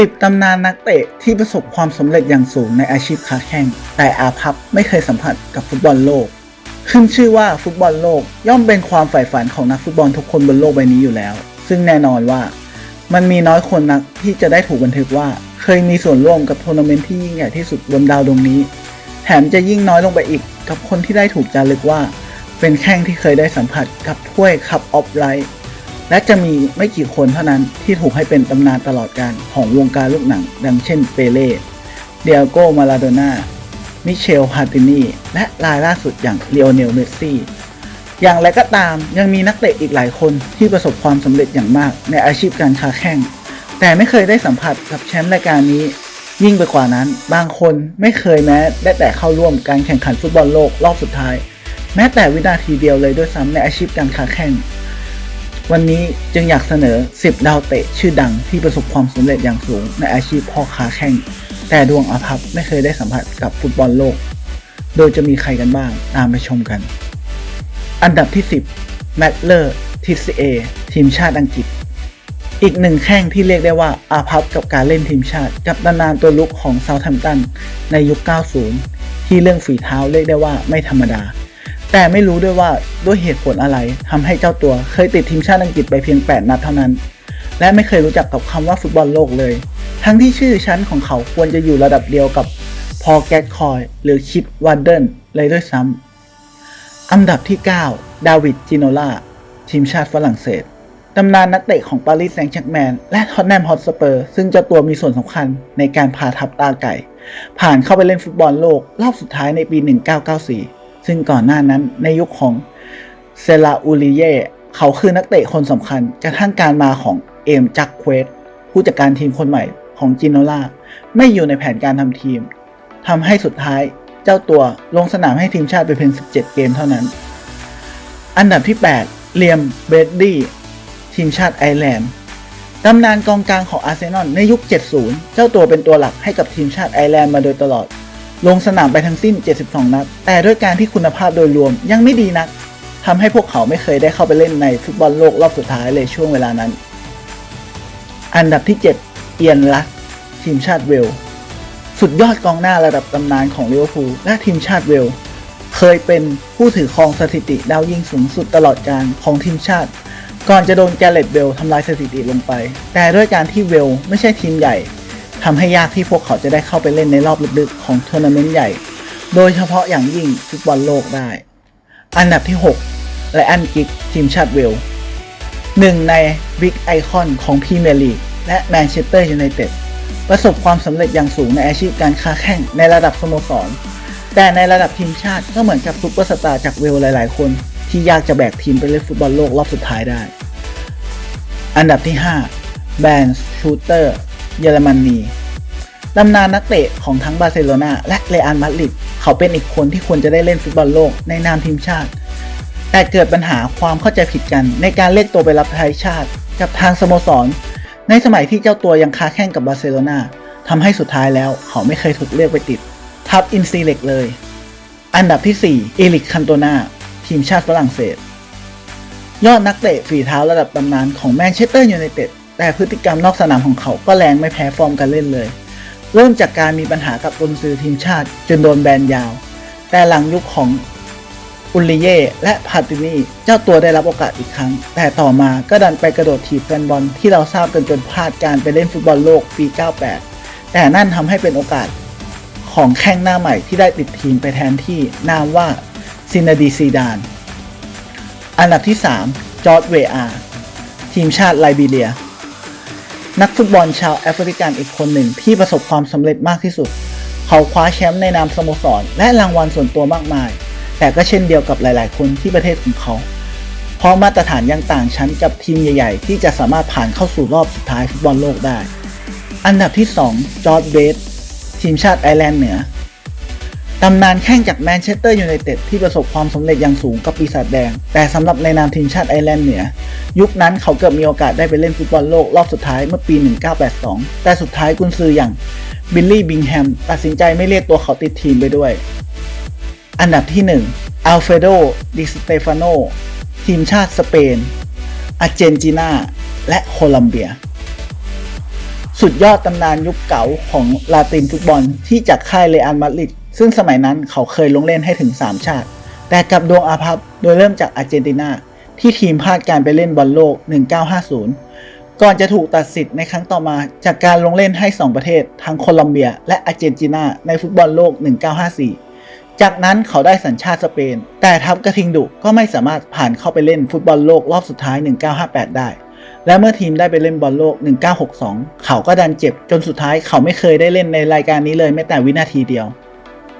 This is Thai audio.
10 ตำนานนักเตะที่ประสบความสำเร็จอย่างสูงในอาชีพค้าแข่ง แต่อาภัพไม่เคยสัมผัสกับฟุตบอลโลก ขึ้นชื่อว่าฟุตบอลโลกย่อมเป็นความใฝ่ฝันของนักฟุตบอลทุกคนบนโลกใบนี้อยู่แล้ว ซึ่งแน่นอนว่า มันมีน้อยคนนักที่จะได้ถูกบันทึกว่า เคยมีส่วนร่วมกับทัวร์นาเมนต์ที่ยิ่งใหญ่ที่สุดบนดาวดวงนี้ แถมจะยิ่งน้อยลงไปอีกกับคนที่ได้ถูกจารึกว่า เป็นแข้งที่เคยได้สัมผัสกับถ้วยคัพออฟไลท์ และจะมีไม่กี่คนเท่านั้นที่ถูกให้เป็นตำนานตลอดการของวงการลูกหนัง ดังเช่นเปเล่เดียโกมาลาโดน่า มิเชลฮาตินี และรายล่าสุดอย่างเลโอเนล เมสซี่ อย่างไรก็ตามยังมีนักเตะอีกหลายคนที่ประสบความสำเร็จอย่างมากในอาชีพการค้าแข่งแต่ไม่เคยได้สัมผัสกับแชมป์รายการนี้ ยิ่งไปกว่านั้น บางคนไม่เคยแม้ได้แต่เข้าร่วมการแข่งขันฟุตบอลโลกรอบสุดท้าย แม้แต่วินาทีเดียวเลยด้วยซ้ำในอาชีพการค้าแข่ง วันนี้จึงอยากเสนอ 10 ดาวเตะชื่อดังที่ประสบความสำเร็จอย่างสูงในอาชีพพ่อค้าแข่ง แต่ดวงอาภัพไม่เคยได้สัมผัสกับฟุตบอลโลก โดยจะมีใครกันบ้างตามไปชมกัน อันดับที่ 10 แมตเลอร์ทีซีเอทีมชาติอังกฤษ อีกหนึ่งแข้งที่เรียกได้ว่าอาภัพกับการเล่นทีมชาติกับตำนานตัวลุกของเซาท์แฮมป์ตันในยุค 90 ที่เรื่องฝีเท้าเรียกได้ว่าไม่ธรรมดา แต่ไม่รู้ด้วยว่าด้วยเหตุผลอะไรทำให้เจ้าตัวเคยติดทีมชาติอังกฤษไปเพียง 8 นัดเท่านั้น และไม่เคยรู้จักกับคำว่าฟุตบอลโลกเลย ทั้งที่ชื่อชั้นของเขาควรจะอยู่ระดับเดียวกับพอแกตคอยหรือคิดวันเดนเลยด้วยซ้ำอันดับที่ 9 ดาวิดจิโนล่าทีมชาติฝรั่งเศสตำนานนักเตะของปารีสแซงต์แชร์กแมนและท็อตแนมฮอตสเปอร์ซึ่งเจ้าตัวมีส่วนสำคัญในการพาทัพตาไก่ ผ่านเข้าไปเล่นฟุตบอลโลกรอบสุดท้ายในปี 1994 ซึ่งก่อนหน้านั้นในยุคของเซลาอูริเย่เขาคือนักเตะคนสำคัญกระทั่งการมาของเอมจักเควสผู้จัดการทีมคนใหม่ของจินโนล่าไม่อยู่ในแผนการทำทีมทำให้สุดท้ายเจ้าตัวลงสนามให้ทีมชาติไปเพียง 17 เกมเท่านั้น อันดับที่ 8 เลียม เบรดดี้ ทีมชาติไอร์แลนด์ตำนานกองกลางของอาร์เซนอลในยุค 70 เจ้าตัวเป็นตัวหลักให้กับทีมชาติไอร์แลนด์มาโดยตลอด ลงสนามไปทั้งสิ้น 72 นัด แต่ด้วยการที่คุณภาพโดยรวมยังไม่ดีนักทำให้พวกเขาไม่เคยได้เข้าไปเล่นในฟุตบอลโลกรอบสุดท้ายเลยช่วงเวลานั้น อันดับที่ 7 เอียนลัสทีมชาติเวล สุดยอดกองหน้าระดับตำนานของลิเวอร์พูลและทีมชาติเวล เคยเป็นผู้ถือครองสถิติดาวยิงสูงสุดตลอดการของทีมชาติ ก่อนจะโดนแกเรตเบลทำลายสถิติลงไป แต่ด้วยการที่เวลไม่ใช่ทีมใหญ่ ทำให้ยากที่พวกเขาจะได้เข้าไปเล่นในรอบลึกๆของทัวร์นาเมนต์ใหญ่ โดยเฉพาะอย่างยิ่งฟุตบอลโลกได้ อันดับที่ 6 และอันกิกทีมชาติเวลหนึ่งในบิ๊กไอคอนของพรีเมียร์ลีกและแมนเชสเตอร์ยูไนเต็ดประสบความสำเร็จอย่างสูงในอาชีพการค้าแข่งในระดับสโมสร แต่ในระดับทีมชาติก็เหมือนกับซุปเปอร์สตาร์จากเวลหลาย ๆ คน ที่ยากจะแบกทีมไปเล่นฟุตบอลโลกรอบสุดท้ายได้ อันดับที่ 5 แบนส์ชูเตอร์ เยอรมนีตำนานนักเตะของทั้งบาร์เซโลนาและเรอัลมาดริดเขาเป็นอีกคนที่ควรจะได้เล่นฟุตบอลโลกในนามทีมชาติ แต่เกิดปัญหาความเข้าใจผิดกันในการเรียกตัวไปรับใช้ชาติ กับทางสโมสร ในสมัยที่เจ้าตัวยังค้าแข่งกับบาร์เซโลนาทำให้สุดท้ายแล้วเขาไม่เคยถูกเรียกไปติด ทับอินซีเล็กเลย อันดับที่ 4 เอลิกคันโตนาทีมชาติฝรั่งเศส ยอดนักเตะฝีเท้าระดับตำนานของแมนเชสเตอร์ยูไนเต็ด แต่พฤติกรรมนอกสนามของเขาก็แรงไม่แพ้ฟอร์มการเล่นเลย เริ่มจากการมีปัญหากับกุนซือทีมชาติ จนโดนแบนยาว แต่หลังยุคของอุลิเย่และพาตินีเจ้าตัวได้รับโอกาสอีกครั้ง แต่ต่อมาก็ดันไปกระโดดถีบแฟนบอลที่เราทราบกันจนพลาดการไปเล่นฟุตบอลโลกปี 98 แต่นั่นทำให้เป็นโอกาสของแข้งหน้าใหม่ที่ได้ติดทีมไปแทนที่นามว่าซินาดีซีดาน อันดับที่ 3 จอร์ดเวอา ทีมชาติไลบีเรีย นักฟุตบอลชาวแอฟริกันอีกคนหนึ่งที่ประสบความสำเร็จมากที่สุด เขาคว้าแชมป์ในนามสโมสร และรางวัลส่วนตัวมากมาย แต่ก็เช่นเดียวกับหลาย ๆ คนที่ประเทศของเขา เพราะมาตรฐานยังต่างชั้นกับทีมใหญ่ ๆ ที่จะสามารถผ่านเข้าสู่รอบสุดท้ายฟุตบอลโลกได้ อันดับที่ 2 จอร์ดเบสทีมชาติไอร์แลนด์เหนือ ตำนานแข่งจากแมนเชสเตอร์ยูไนเต็ดที่ประสบความสำเร็จอย่างสูงกับปีศาจแดง แต่สำหรับในนามทีมชาติไอร์แลนด์เหนือ ยุคนั้นเขาเกือบมีโอกาสได้ไปเล่นฟุตบอลโลกรอบสุดท้ายเมื่อปี 1982 แต่สุดท้ายกุนซืออย่างบิลลี่บิงแฮมตัดสินใจไม่เรียกตัวเขาติดทีมไปด้วย อันดับที่1อัลเฟโดดิสเตฟานโนทีมชาติสเปนอาร์เจนตินา และโคลัมเบีย สุดยอดตำนานยุคเก่าของลาตินฟุตบอลที่จากค่ายเรอัลมาดริด ซึ่งสมัยนั้นเขาเคยลงเล่นให้ถึง 3 ชาติ แต่กับดวงอาภัพโดยเริ่มจากอาร์เจนตินา ที่ทีมพลาดการไปเล่นบอลโลก 1950 ก่อนจะถูกตัดสิทธิ์ในครั้งต่อมาจากการลงเล่นให้ 2 ประเทศ ทั้งโคลอมเบีย และอาร์เจนตินาในฟุตบอลโลก 1954 จากนั้นเขาได้สัญชาติสเปน แต่ทัพกระทิงดุก็ไม่สามารถผ่านเข้าไปเล่นฟุตบอลโลกรอบสุดท้าย 1958 ได้และเมื่อทีมได้ไปเล่นบอลโลก 1962 เขาก็ดันเจ็บ จนสุดท้ายเขาไม่เคยได้เล่นในรายการนี้เลยแม้แต่วินาทีเดียว